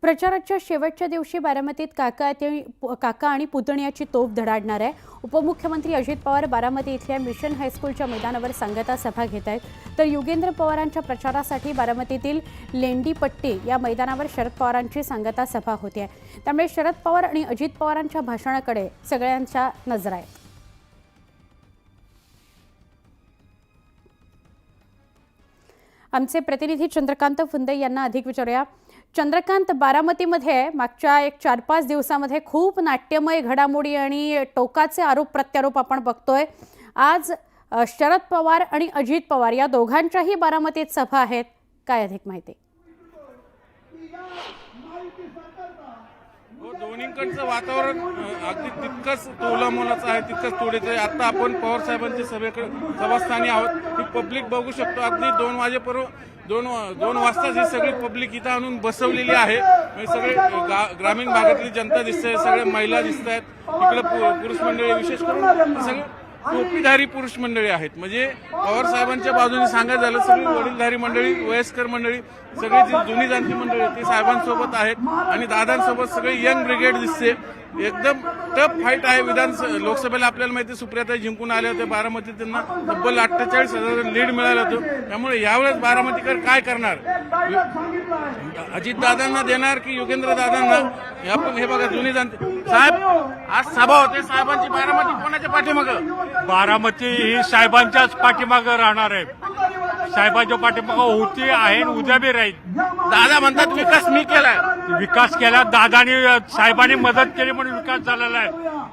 प्रचाराच्या शेवटच्या दिवशी बारामतीत काका ते- काका आणि पुतण्याची तोफ धडाडणार आहे. उपमुख्यमंत्री अजित पवार बारामती इथल्या मिशन हायस्कूलच्या मैदानावर सांगता सभा घेत आहेत. तर युगेंद्र पवारांच्या प्रचारासाठी बारामतीतील लेंडीपट्टी या मैदानावर शरद पवारांची सांगता सभा होते आहे. त्यामुळे शरद पवार आणि अजित पवारांच्या भाषणाकडे सगळ्यांच्या नजरा आहेत. आमचे प्रतिनिधी चंद्रकांत फुंदे यांना अधिक विचारूया. चंद्रकांत बारामतीमध्ये मागच्या एक चार पाच दिवसामध्ये खूप नाट्यमय घडामोडी आणि टोकाचे आरोप प्रत्यारोप आपण बघतोय. आज शरद पवार आणि अजित पवार या दोघांच्याही बारामतीत सभा आहेत. काय अधिक माहिती? हो, दोन्हीकडचं वातावरण अगदी तितकंच तोलामोलाचं आहे तितकंच तोडीचं आहे. आता आपण पवार साहेबांच्या सभेकडे सभास्थानी आहोत. ही पब्लिक बघू शकतो. अगदी दोन वाजेपर्यंत दोन वा- दोन वाजताच ही सगळी पब्लिक इथं आणून बसवलेली आहे. म्हणजे सगळे गा- ग्रामीण भागातली जनता दिसते सगळे महिला दिसत आहेत. इकडे पु- पुरुष मंडळी विशेष करून सगळे टोपीधारी पुरुष मंडळी आहेत. म्हणजे पवार साहेबांच्या बाजूने सांगायचं झालं सगळी वडीलधारी मंडळी वयस्कर मंडळी सगळी जी जुनी जाणती मंडळी ती साहेबांसोबत आहेत आणि दादांसोबत सगळे यंग ब्रिगेड दिसते. एकदम टफ फाईट आहे विधान लोकसभेला आपल्याला माहिती सुप्रियाता सुप्रियाताई जिंकून आले होते बारामती त्यांना तब्बल अठ्ठेचाळीस हजार लीड मिळालं होतं. त्यामुळे यावेळेस बारामतीकर काय करणार? अजित दादांना देणार की योगेंद्र दादांना आपण हे बघा जुनी जाणते साहेब आज सभा होते साहेबांची बारामती कोणाच्या पाठीमागं? बारामती ही साहेबांच्याच पाठीमागं राहणार आहे. साहेबांच्या पाठीमागं होती आहे आणि उद्या बी राहील. दादा म्हणतात विकास मी केलाय विकास केला दादानी साहेबांनी मदत केली म्हणून विकास झालेला आहे.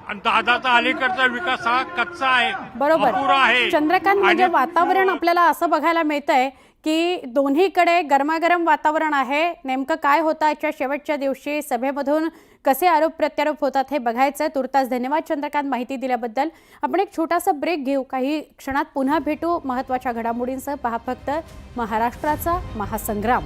आणि दादाचा अलीकडचा विकास हा कच्चा आहे बरोबर. अपुरा आहे. चंद्रकांत म्हणजे आणि- वातावरण आपल्याला असं बघायला मिळतंय की दोन्हीकडे गरमागरम वातावरण आहे. नेमकं काय होतं? आजच्या शेवटच्या दिवशी सभेमधून कसे आरोप प्रत्यारोप होतात हे बघायचं. आहे तुर्तास धन्यवाद चंद्रकांत माहिती दिल्याबद्दल. आपण एक छोटासा ब्रेक घेऊ. काही क्षणात पुन्हा भेटू. महत्त्वाच्या घडामोडींसह पहा फक्त महाराष्ट्राचा महासंग्राम.